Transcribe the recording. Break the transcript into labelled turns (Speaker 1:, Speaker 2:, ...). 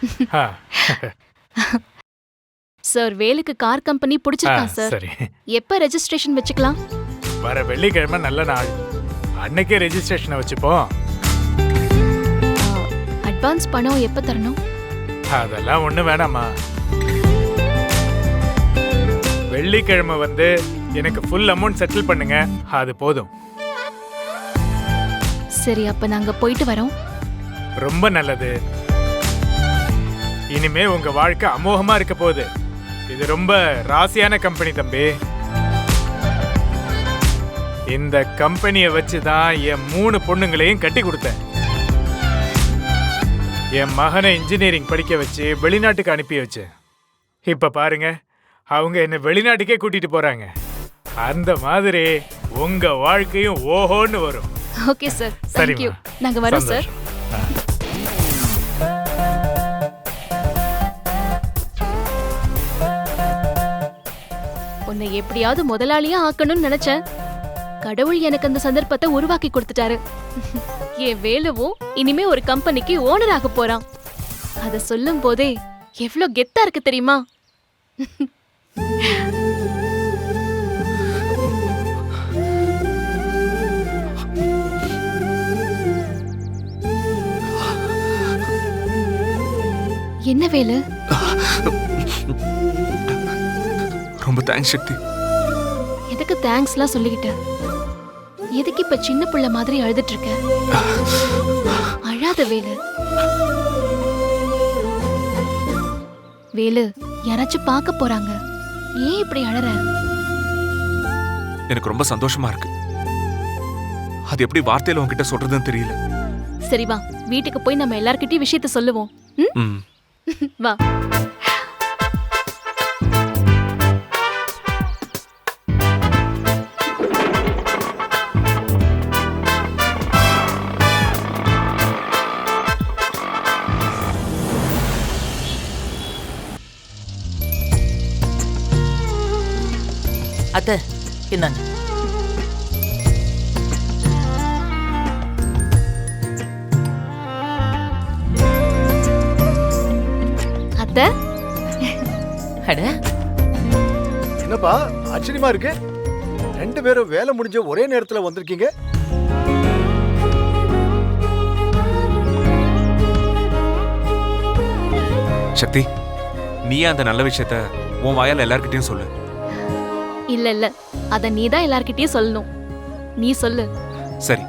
Speaker 1: Sir வேலுக்கு car company
Speaker 2: ஆ,
Speaker 1: பிடிச்சிருக்கான் சார்
Speaker 2: சரி.
Speaker 1: எப்ப ரெஜிஸ்ட்ரேஷன் வச்சுக்கலாம்?
Speaker 2: வர வெள்ளிக்கிழமை நல்ல நாள். அன்னைக்கே ரெஜிஸ்ட்ரேஷனை வச்சுப்போம்.
Speaker 1: அட்வான்ஸ் பணம் எப்ப தரணும்?
Speaker 2: அதெல்லாம் ஒண்ணு வேணாம்மா. வெள்ளிக்கிழமை வந்து எனக்கு ஃபுல் அமௌண்ட் செட்டில் பண்ணுங்க. அது போதும்.
Speaker 1: சரி அப்ப நாங்க போயிட்டு வரோம்.
Speaker 2: ரொம்ப நல்லது. இனிமே உங்க வாழ்க்கை அமோகமா இருக்க போகுது. இது ரொம்ப ராசியான கம்பெனி தம்பி. இந்த கம்பெனியை வச்சு தான் என் மூணு பொண்ணுங்களையும் கட்டி கொடுத்தேன். என் மகனை இன்ஜினியரிங் படிக்க வச்சு வெளிநாட்டுக்கு அனுப்பி வச்சேன் இப்ப பாருங்க அவங்க என்னை வெளிநாட்டுக்கே கூட்டிட்டு போறாங்க. அந்த மாதிரி உங்க வாழ்க்கையும் ஓஹோன்னு வரும்.
Speaker 1: Okay sir. தேங்க்யூ நாங்க வரோம் சார் உன்னை எப்படியாவது முதலாளியா ஆக்கணும்னு நினைச்சேன். கடவுள் எனக்கு அந்த சந்தர்ப்பத்தை உருவாக்கி கொடுத்துட்டாரு. என் வேலுவும் இனிமே ஒரு கம்பெனிக்கு ஓனர் ஆக போறான். அத சொல்லும் போதே எவ்ளோ கெத்தா இருக்கு தெரியுமா? என்ன வேலு?
Speaker 3: ரொம்ப தேங்க்ஸ் சக்தி.
Speaker 1: எதுக்கு தேங்க்ஸ்லாம் சொல்லிக்கிட்ட? எதுக்கு இப்ப சின்ன புள்ள மாதிரி அழுதுட்டு இருக்க அழாத வேலு. வேலு யாராச்சும் பார்க்க போறாங்க. ஏன் இப்படி அழற?
Speaker 3: எனக்கு ரொம்ப சந்தோஷமா இருக்கு. அது எப்படி வார்த்தையில உன்கிட்ட சொல்றதுன்னு தெரியல.
Speaker 1: சரி வா வீட்டுக்கு போய் நம்ம எல்லார்கிட்டயும் விஷயத்த சொல்லுவோம். ம்?
Speaker 3: ம்.
Speaker 1: வா.
Speaker 4: அத்தை இந்தாங்க.
Speaker 1: அத்தை?
Speaker 4: அட.
Speaker 5: என்னப்பா ஆச்சரியமா இருக்கு. ரெண்டு பேரும் வேலை முடிஞ்ச ஒரே நேரத்துல வந்திருக்கீங்க.
Speaker 3: சக்தி நீயே அந்த நல்ல விஷயத்த உன் வாயால எல்லார்கிட்டயும் சொல்லு?
Speaker 1: இல்ல இல்ல. அத நீ தான் எல்லார்கிட்டயும் சொல்லணும். நீ சொல்லு.
Speaker 3: சரி.